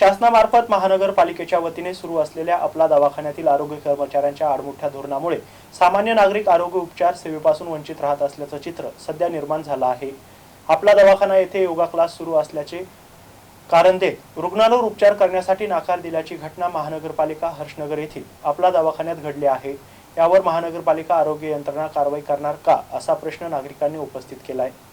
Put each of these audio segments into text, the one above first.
शासनामार्फत महानगरपालिकेच्या वतीने सुरू असलेल्या आपला दवाखान्यातील आरोग्य कर्मचाऱ्यांच्या आडमुठ्या धोरणामुळे सामान्य नागरिक आरोग्य उपचार सेवेपासून वंचित राहत असल्याचं चित्र सध्या निर्माण झालं आहे. आपला दवाखाना येथे योगा क्लास सुरू असल्याचे कारण देत रुग्णांवर उपचार करण्यासाठी नाकार दिल्याची घटना महानगरपालिका हर्षनगर येथील आपला दवाखान्यात घडली आहे. यावर महानगरपालिका आरोग्य यंत्रणा कारवाई करणार का असा प्रश्न नागरिकांनी उपस्थित केला आहे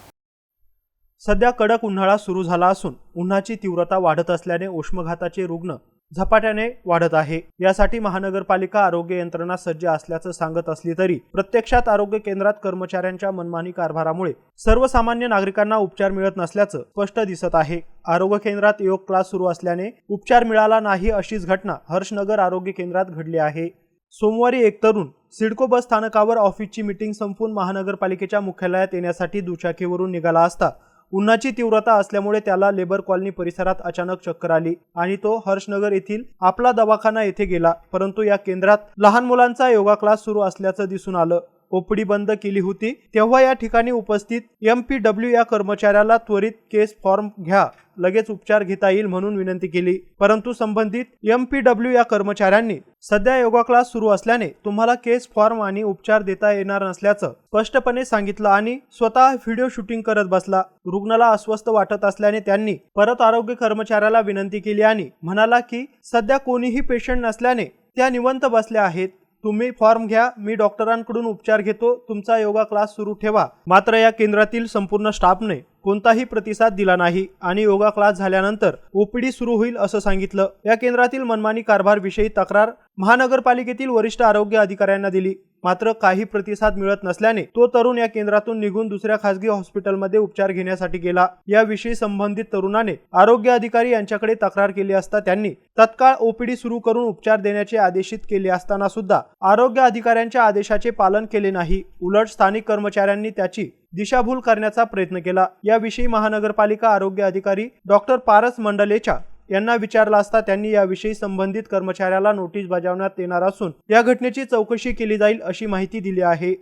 सध्या कडक उन्हाळा सुरू झाला असून उन्हाची तीव्रता वाढत असल्याने उष्मघाताचे रुग्ण झपाट्याने वाढत आहे. यासाठी महानगरपालिका आरोग्य यंत्रणा सज्ज असल्याचं सांगत असली तरी प्रत्यक्षात आरोग्य केंद्रात कर्मचाऱ्यांच्या मनमानी कारभारामुळे सर्वसामान्य नागरिकांना उपचार मिळत नसल्याचं स्पष्ट दिसत आहे. आरोग्य केंद्रात योग क्लास सुरू असल्याने उपचार मिळाला नाही अशीच घटना हर्षनगर आरोग्य केंद्रात घडली आहे. सोमवारी एक तरुण सिडको बस स्थानकावर ऑफिसची मीटिंग संपवून महानगरपालिकेच्या मुख्यालयात येण्यासाठी दुचाकीवरून निघाला असता उन्हाची तीव्रता असल्यामुळे त्याला लेबर कॉलनी परिसरात अचानक चक्कर आली आणि तो हर्षनगर येथील आपला दवाखाना येथे गेला. परंतु या केंद्रात लहान मुलांचा योगा क्लास सुरू असल्याचं दिसून आलं. ओपडी बंद केली होती. तेव्हा या ठिकाणी उपस्थित एम पी डब्ल्यू या कर्मचाऱ्याला त्वरित केस फॉर्म घ्या. लगेच उपचार घेता येईल म्हणून विनंती केली. परंतु संबंधित एम पी डब्ल्यू या कर्मचाऱ्यांनी सध्या योगा क्लास सुरू असल्याने तुम्हाला केस फॉर्म आणि उपचार देता येणार नसल्याचं स्पष्टपणे सांगितलं आणि स्वतः व्हिडिओ शूटिंग करत बसला. रुग्णाला अस्वस्थ वाटत असल्याने त्यांनी परत आरोग्य कर्मचाऱ्याला विनंती केली आणि म्हणाला की सध्या कोणीही पेशंट नसल्याने त्या निवंत बसल्या आहेत. तुम्ही फॉर्म घ्या मी डॉक्टरांकडून उपचार घेतो तुमचा योगा क्लास सुरू ठेवा. मात्र या केंद्रातील संपूर्ण स्टाफने कोणताही प्रतिसाद दिला नाही आणि योगा क्लास झाल्यानंतर ओपीडी सुरू होईल असं सांगितलं. या केंद्रातील मनमानी कारभार विषयी तक्रार महानगरपालिकेतील वरिष्ठ आरोग्य अधिकाऱ्यांना दिली. मात्र काही प्रतिसाद मिळत नसल्याने तो तरुण या केंद्रातून निघून दुसऱ्या खासगी हॉस्पिटलमध्ये उपचार घेण्यासाठी गेला. याविषयी संबंधित तरुणाने आरोग्य अधिकारी यांच्याकडे तक्रार केली असता त्यांनी तत्काळ ओपीडी सुरू करून उपचार देण्याचे आदेशित केले असताना सुद्धा आरोग्य अधिकाऱ्यांच्या आदेशाचे पालन केले नाही. उलट स्थानिक कर्मचाऱ्यांनी त्याची दिशाभूल करण्याचा प्रयत्न केला. याविषयी महानगरपालिका आरोग्य अधिकारी डॉक्टर पारस मंडलेच्या यांना विचारला असता त्यांनी याविषयी संबंधित कर्मचाऱ्याला नोटीस बजावण्यात येणार असून या घटनेची चौकशी केली जाईल अशी माहिती दिली आहे.